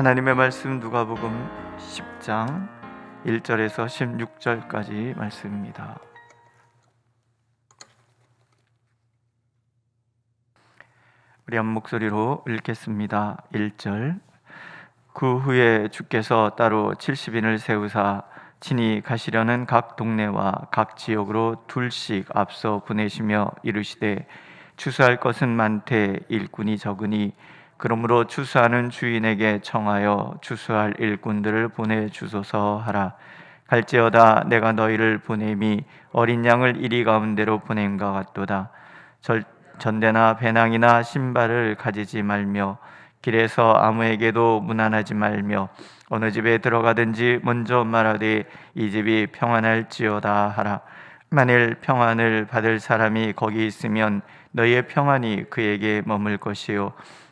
하나님의 말씀 누가복음 10장 1절에서 16절까지 말씀입니다. 우리 한 목소리로 읽겠습니다. 1절 그 후에 주께서 따로 70인을 세우사 친히 가시려는 각 동네와 각 지역으로 둘씩 앞서 보내시며 이르시되 추수할 것은 많되 일꾼이 적으니 그러므로 추수하는 주인에게 청하여 추수할 일꾼들을 보내 주소서 하라. 갈지어다 내가 너희를 보냄이 어린 양을 이리 가운데로 보냄과 같도다. 절, 전대나 배낭이나 신발을 가지지 말며 길에서 아무에게도 무난하지 말며 어느 집에 들어가든지 먼저 말하되 이 집이 평안할지어다 하라. 만일 평안을 받을 사람이 거기 있으면 너희의 평안이 그에게 머물 것이요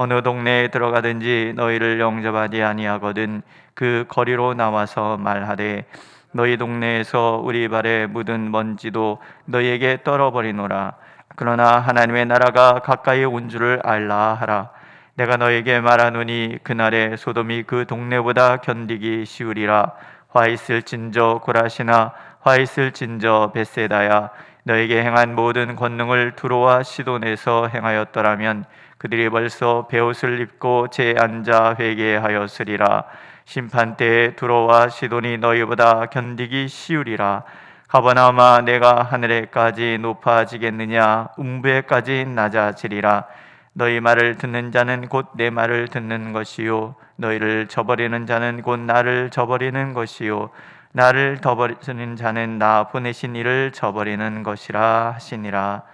어느 동네에 들어가든지 너희를 영접하지 아니하거든 그 거리로 나와서 말하되 너희 동네에서 우리 발에 묻은 먼지도 너희에게 떨어버리노라. 그러나 하나님의 나라가 가까이 온 줄을 알라 하라. 내가 너에게 말하노니 그날에 소돔이 그 동네보다 견디기 쉬우리라. 화 있을진저 고라시나 화 있을진저 베세다야. 너에게 행한 모든 권능을 두로와 시돈에서 행하였더라면 그들이 벌써 베옷을 입고 제 앉아 회개하였으리라. 심판 때에 두로와 시돈이 너희보다 견디기 쉬우리라. 가버나마 내가 하늘에까지 높아지겠느냐? 음부에까지 낮아지리라. 너희 말을 듣는 자는 곧 내 말을 듣는 것이요. 너희를 저버리는 자는 곧 나를 저버리는 것이요. 나를 더버리는 자는 나 보내신 이를 저버리는 것이라 하시니라.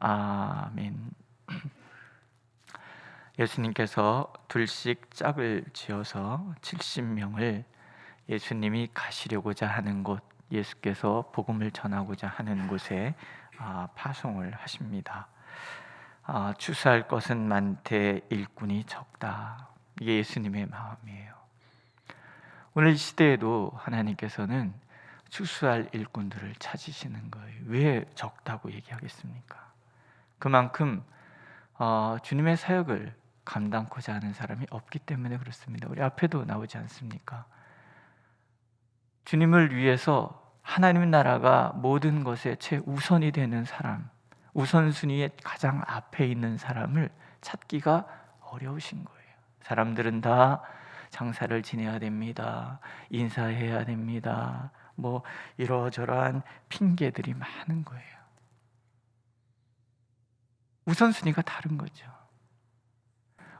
아멘. 예수님께서 둘씩 짝을 지어서 70명을 예수님이 가시려고자 하는 곳, 예수께서 복음을 전하고자 하는 곳에 아, 파송을 하십니다. 아, 추수할 것은 많되 일꾼이 적다. 이게 예수님의 마음이에요. 오늘 이 시대에도 하나님께서는 추수할 일꾼들을 찾으시는 거예요. 왜 적다고 얘기하겠습니까? 그만큼 어, 주님의 사역을 감당코자 하는 사람이 없기 때문에 그렇습니다. 우리 앞에도 나오지 않습니까? 주님을 위해서 하나님 나라가 모든 것에 최우선이 되는 사람, 우선순위에 가장 앞에 있는 사람을 찾기가 어려우신 거예요. 사람들은 다 장사를 지내야 됩니다. 인사해야 됩니다. 뭐 이러저러한 핑계들이 많은 거예요. 우선순위가 다른 거죠.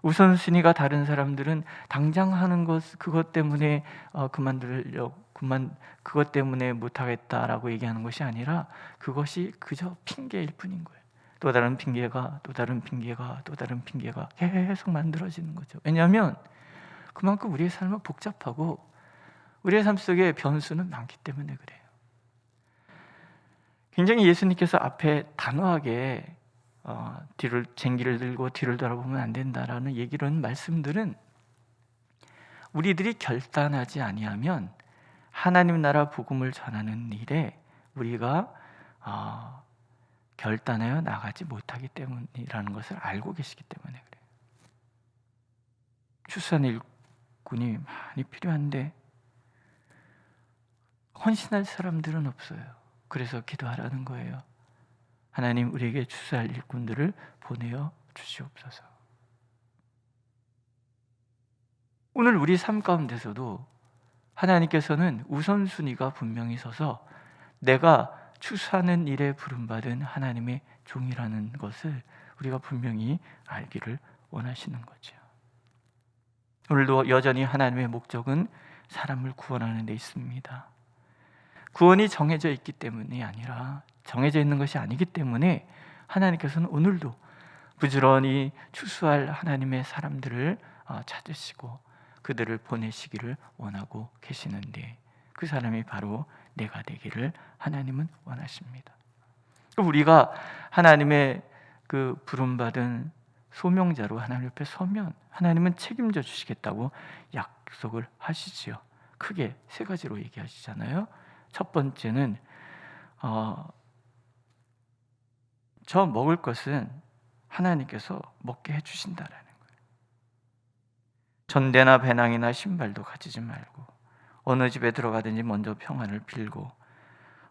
우선순위가 다른 사람들은 당장 하는 것 그것 때문에 어, 그만두려 그만 그것 때문에 못하겠다라고 얘기하는 것이 아니라 그것이 그저 핑계일 뿐인 거예요. 또 다른 핑계가 또 다른 핑계가 또 다른 핑계가 계속 만들어지는 거죠. 왜냐하면 그만큼 우리의 삶은 복잡하고 우리의 삶 속에 변수는 많기 때문에 그래요. 굉장히 예수님께서 앞에 단호하게 어, 뒤를 쟁기를 들고 뒤를 돌아보면 안 된다라는 얘기는 말씀들은 우리들이 결단하지 아니하면 하나님 나라 복음을 전하는 일에 우리가 어, 결단하여 나가지 못하기 때문이라는 것을 알고 계시기 때문에 그래요. 추수한 일꾼이 많이 필요한데 헌신할 사람들은 없어요. 그래서 기도하라는 거예요. 하나님 우리에게 추수할 일꾼들을 보내어 주시옵소서. 오늘 우리 삶 가운데서도 하나님께서는 우선순위가 분명히 서서 내가 추수하는 일에 부름받은 하나님의 종이라는 것을 우리가 분명히 알기를 원하시는 거죠. 오늘도 여전히 하나님의 목적은 사람을 구원하는 데 있습니다. 구원이 정해져 있기 때문이 아니라 정해져 있는 것이 아니기 때문에 하나님께서는 오늘도 부지런히 추수할 하나님의 사람들을 어, 찾으시고 그들을 보내시기를 원하고 계시는데 그 사람이 바로 내가 되기를 하나님은 원하십니다. 우리가 하나님의 그 부름받은 소명자로 하나님 옆에 서면 하나님은 책임져 주시겠다고 약속을 하시지요. 크게 세 가지로 얘기하시잖아요. 첫 번째는 어, 저 먹을 것은 하나님께서 먹게 해주신다라는 거예요. 전대나 배낭이나 신발도 가지지 말고 어느 집에 들어가든지 먼저 평안을 빌고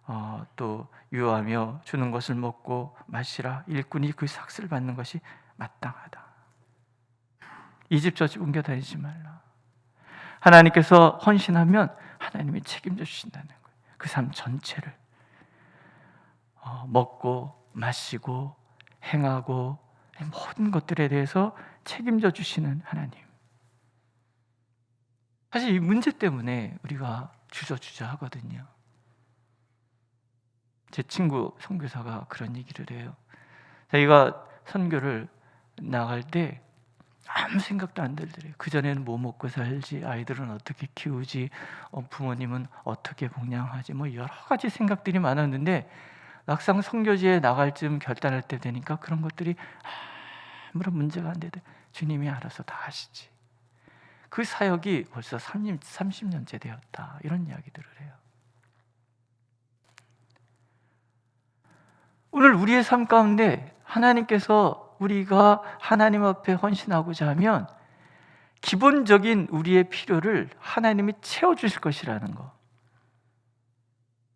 어, 또 유하며 주는 것을 먹고 마시라 일꾼이 그 삭슬 받는 것이 마땅하다. 이 집 저집 옮겨 다니지 말라. 하나님께서 헌신하면 하나님이 책임져 주신다는. 그 삶 전체를 어, 먹고 마시고 행하고 모든 것들에 대해서 책임져 주시는 하나님. 사실 이 문제 때문에 우리가 주저주저 하거든요. 제 친구 선교사가 그런 얘기를 해요. 자기가 선교를 나갈 때 아무 생각도 안 들더래요. 그전에는 뭐 먹고 살지, 아이들은 어떻게 키우지, 어, 부모님은 어떻게 봉양하지, 뭐 여러 가지 생각들이 많았는데 막상 선교지에 나갈 쯤 결단할 때 되니까 그런 것들이 아무런 문제가 안 되대. 주님이 알아서 다 하시지. 그 사역이 벌써 30, 30년째 되었다. 이런 이야기들을 해요. 오늘 우리의 삶 가운데 하나님께서 우리가 하나님 앞에 헌신하고자 하면 기본적인 우리의 필요를 하나님이 채워주실 것이라는 거.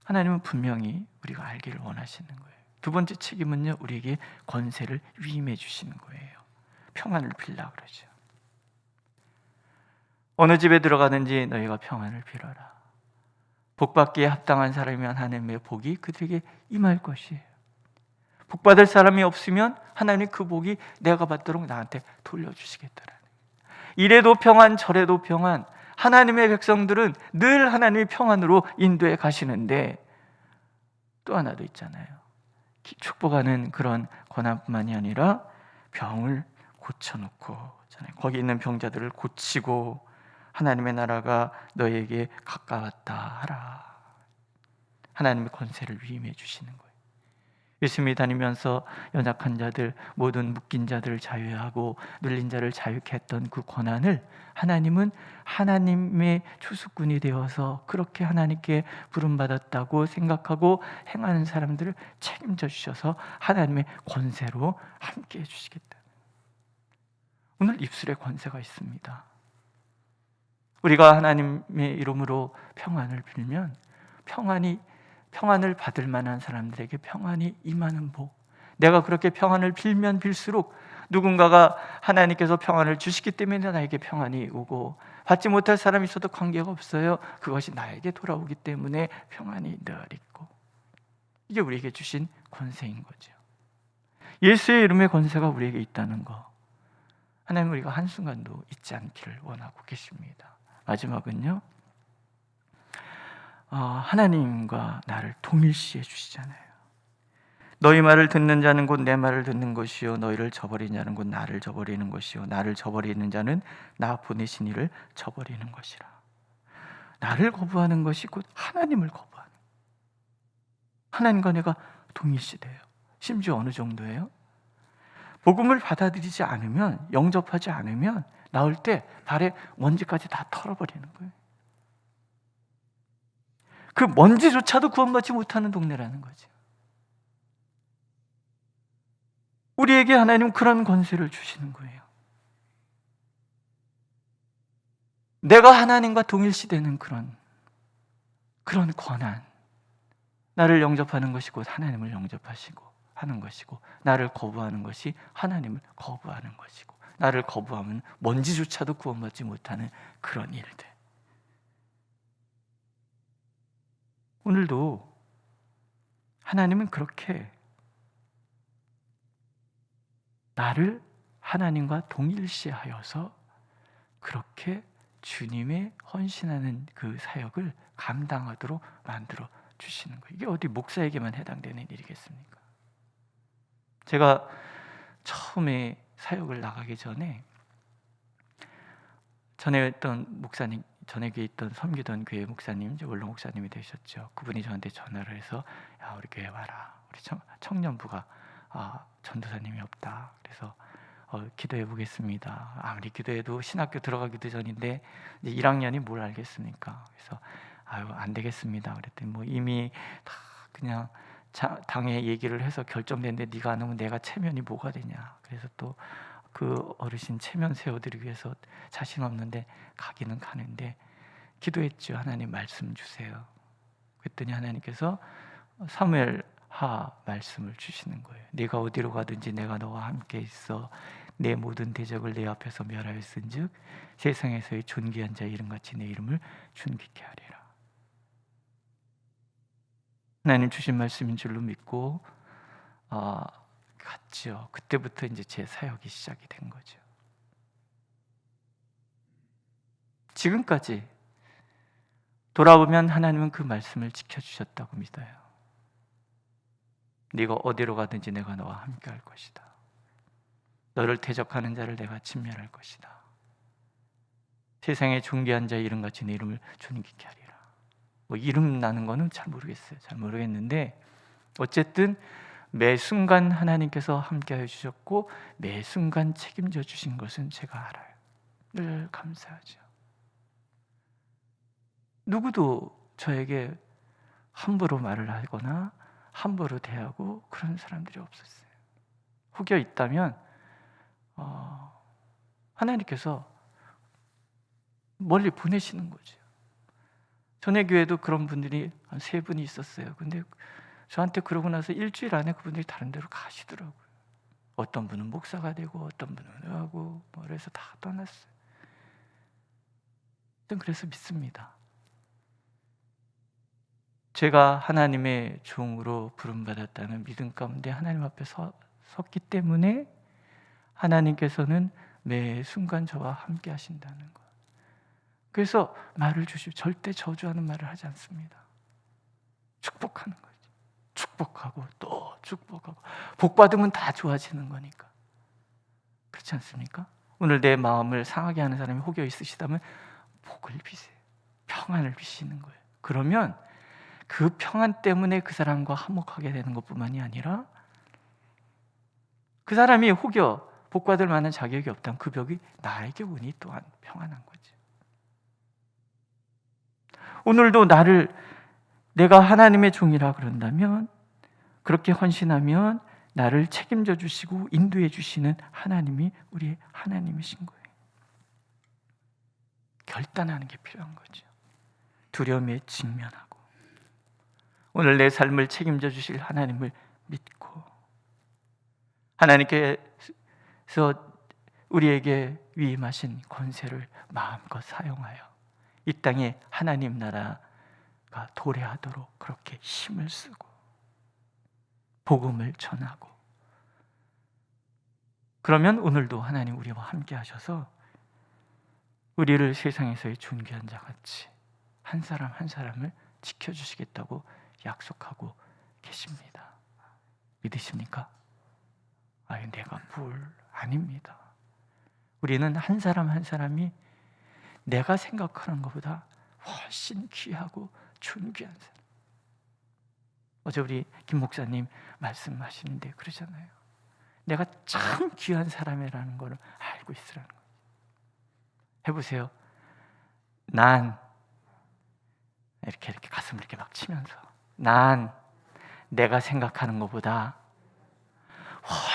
하나님은 분명히 우리가 알기를 원하시는 거예요. 두 번째 책임은요, 우리에게 권세를 위임해 주시는 거예요. 평안을 빌라 그러죠. 어느 집에 들어가든지 너희가 평안을 빌어라. 복받기에 합당한 사람이면 하나님의 복이 그들에게 임할 것이에요. 복 받을 사람이 없으면 하나님 그 복이 내가 받도록 나한테 돌려주시겠다라는 이래도 평안 저래도 평안 하나님의 백성들은 늘 하나님의 평안으로 인도해 가시는데 또 하나 도 있잖아요. 축복하는 그런 권한뿐만이 아니라 병을 고쳐놓고 거기 있는 병자들을 고치고 하나님의 나라가 너에게 가까웠다 하라. 하나님의 권세를 위임해 주시는 거예요. 예수님이 다니면서 연약한 자들, 모든 묶인 자들을 자유하고 눌린 자를 자유케 했던 그 권한을 하나님은 하나님의 추수꾼이 되어서 그렇게 하나님께 부름받았다고 생각하고 행하는 사람들을 책임져 주셔서 하나님의 권세로 함께 해주시겠다. 오늘 입술에 권세가 있습니다. 우리가 하나님의 이름으로 평안을 빌면 평안이 평안을 받을 만한 사람들에게 평안이 임하는 복. 내가 그렇게 평안을 빌면 빌수록 누군가가 하나님께서 평안을 주시기 때문에 나에게 평안이 오고 받지 못할 사람이 있어도 관계가 없어요. 그것이 나에게 돌아오기 때문에 평안이 늘 있고 이게 우리에게 주신 권세인 거죠. 예수의 이름의 권세가 우리에게 있다는 거. 하나님 우리가 한순간도 잊지 않기를 원하고 계십니다. 마지막은요. 어, 하나님과 나를 동일시해 주시잖아요. 너희 말을 듣는 자는 곧 내 말을 듣는 것이요 너희를 저버리는 자는 곧 나를 저버리는 것이요 나를 저버리는 자는 나 보내신 이를 저버리는 것이라. 나를 거부하는 것이 곧 하나님을 거부하는. 하나님과 내가 동일시돼요. 심지어 어느 정도예요? 복음을 받아들이지 않으면 영접하지 않으면 나올 때 발에 먼지까지 다 털어버리는 거예요. 그 먼지조차도 구원받지 못하는 동네라는 거죠. 우리에게 하나님 그런 권세를 주시는 거예요. 내가 하나님과 동일시되는 그런 그런 권한. 나를 영접하는 것이 곧 하나님을 영접하시고 하는 것이고 나를 거부하는 것이 하나님을 거부하는 것이고 나를 거부하면 먼지조차도 구원받지 못하는 그런 일들. 오늘도 하나님은 그렇게 나를 하나님과 동일시하여서 그렇게 주님의 헌신하는 그 사역을 감당하도록 만들어 주시는 거예요. 이게 어디 목사에게만 해당되는 일이겠습니까? 제가 처음에 사역을 나가기 전에 전에 했던 목사님 전에 교회 있던 섬기던 교회 목사님, 이제 원로 목사님이 되셨죠. 그분이 저한테 전화를 해서 야 우리 교회 와라. 우리 청, 청년부가 아, 전도사님이 없다. 그래서 어, 기도해 보겠습니다. 아무리 기도해도 신학교 들어가기도 전인데 이제 1학년이 뭘 알겠습니까? 그래서 아유 안 되겠습니다. 그랬더니 뭐 이미 다 그냥 자, 당에 얘기를 해서 결정됐는데 네가 안 오면 내가 체면이 뭐가 되냐. 그래서 또 그 어르신 체면 세워드리기 위해서 자신 없는데 가기는 가는데 기도했죠. 하나님 말씀 주세요. 그랬더니 하나님께서 사무엘 하 말씀을 주시는 거예요. 네가 어디로 가든지 내가 너와 함께 있어 내 모든 대적을 내 앞에서 멸하였은즉 세상에서의 존귀한 자 이름같이 내 이름을 존귀케 하리라. 하나님 주신 말씀인 줄로 믿고 아, 갔죠. 그때부터 이제 제 사역이 시작이 된 거죠. 지금까지 돌아보면 하나님은 그 말씀을 지켜주셨다고 믿어요. 네가 어디로 가든지 내가 너와 함께 할 것이다. 너를 대적하는 자를 내가 진멸할 것이다. 세상의 존귀한 자 이름같이 내 이름을 존귀케 하리라. 뭐 이름 나는 거는 잘 모르겠어요. 잘 모르겠는데 어쨌든 매 순간 하나님께서 함께해 주셨고 매 순간 책임져 주신 것은 제가 알아요. 늘 감사하죠. 누구도 저에게 함부로 말을 하거나 함부로 대하고 그런 사람들이 없었어요. 혹여 있다면 어, 하나님께서 멀리 보내시는 거죠. 전에 교회도 그런 분들이 한 세 분이 있었어요. 근데 저한테 그러고 나서 일주일 안에 그분들이 다른 데로 가시더라고요. 어떤 분은 목사가 되고 어떤 분은 하고 뭐 그래서 다 떠났어요. 저는 그래서 믿습니다. 제가 하나님의 종으로 부름받았다는 믿음 가운데 하나님 앞에 서, 섰기 때문에 하나님께서는 매 순간 저와 함께 하신다는 것. 그래서 말을 주시고 절대 저주하는 말을 하지 않습니다. 축복하는 거지. 축복하고 또 축복하고 복 받으면 다 좋아지는 거니까. 그렇지 않습니까? 오늘 내 마음을 상하게 하는 사람이 혹여 있으시다면 복을 비세요. 평안을 비시는 거예요. 그러면 그 평안 때문에 그 사람과 화목하게 되는 것뿐만이 아니라 그 사람이 혹여 복받을 만한 자격이 없다면 그 벽이 나에게 오니 또한 평안한 거지. 오늘도 나를 내가 하나님의 종이라 그런다면 그렇게 헌신하면 나를 책임져 주시고 인도해 주시는 하나님이 우리의 하나님이신 거예요. 결단하는 게 필요한 거죠. 두려움에 직면하고 오늘 내 삶을 책임져 주실 하나님을 믿고 하나님께서 우리에게 위임하신 권세를 마음껏 사용하여 이 땅에 하나님 나라가 도래하도록 그렇게 힘을 쓰고 복음을 전하고 그러면 오늘도 하나님 우리와 함께 하셔서 우리를 세상에서의 존귀한 자 같이 한 사람 한 사람을 지켜 주시겠다고 약속하고 계십니다. 믿으십니까? 아, 내가 뭘 아닙니다. 우리는 한 사람 한 사람이 내가 생각하는 것보다 훨씬 귀하고 존귀한 사람. 어제 우리 김 목사님 말씀하시는데 그러잖아요. 내가 참 귀한 사람이라는 걸 알고 있으라는 거예요. 해보세요. 난 이렇게 이렇게 가슴을 이렇게 막 치면서 난 내가 생각하는 것보다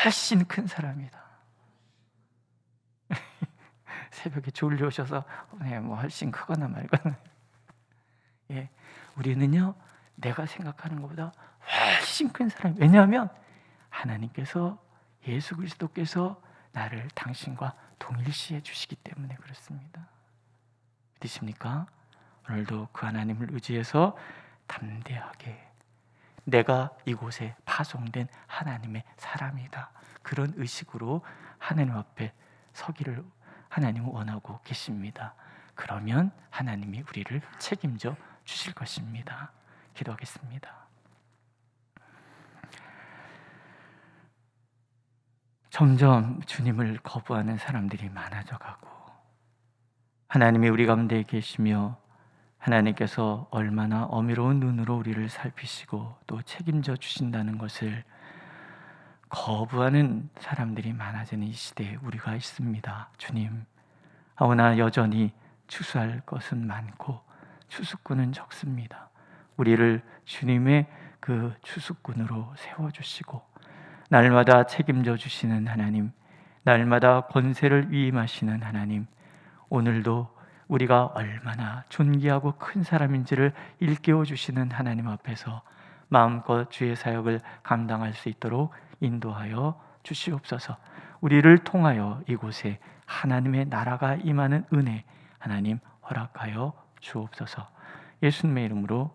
훨씬 큰 사람이다. 새벽에 졸려오셔서 네, 뭐 훨씬 크거나 말거나. 예, 우리는요 내가 생각하는 것보다 훨씬 큰 사람. 왜냐하면 하나님께서 예수 그리스도께서 나를 당신과 동일시해 주시기 때문에 그렇습니다. 믿으십니까? 오늘도 그 하나님을 의지해서 담대하게 내가 이곳에 파송된 하나님의 사람이다. 그런 의식으로 하나님 앞에 서기를 하나님은 원하고 계십니다. 그러면 하나님이 우리를 책임져 주실 것입니다. 기도하겠습니다. 점점 주님을 거부하는 사람들이 많아져 가고 하나님이 우리 가운데 계시며 하나님께서 얼마나 어미로운 눈으로 우리를 살피시고 또 책임져 주신다는 것을 거부하는 사람들이 많아지는 이 시대에 우리가 있습니다. 주님, 아오나 여전히 추수할 것은 많고 추수꾼은 적습니다. 우리를 주님의 그 추수꾼으로 세워 주시고 날마다 책임져 주시는 하나님, 날마다 권세를 위임하시는 하나님, 오늘도 우리가 얼마나 존귀하고 큰 사람인지를 일깨워 주시는 하나님 앞에서 마음껏 주의 사역을 감당할 수 있도록 인도하여 주시옵소서. 우리를 통하여 이곳에 하나님의 나라가 임하는 은혜 하나님 허락하여 주옵소서. 예수님의 이름으로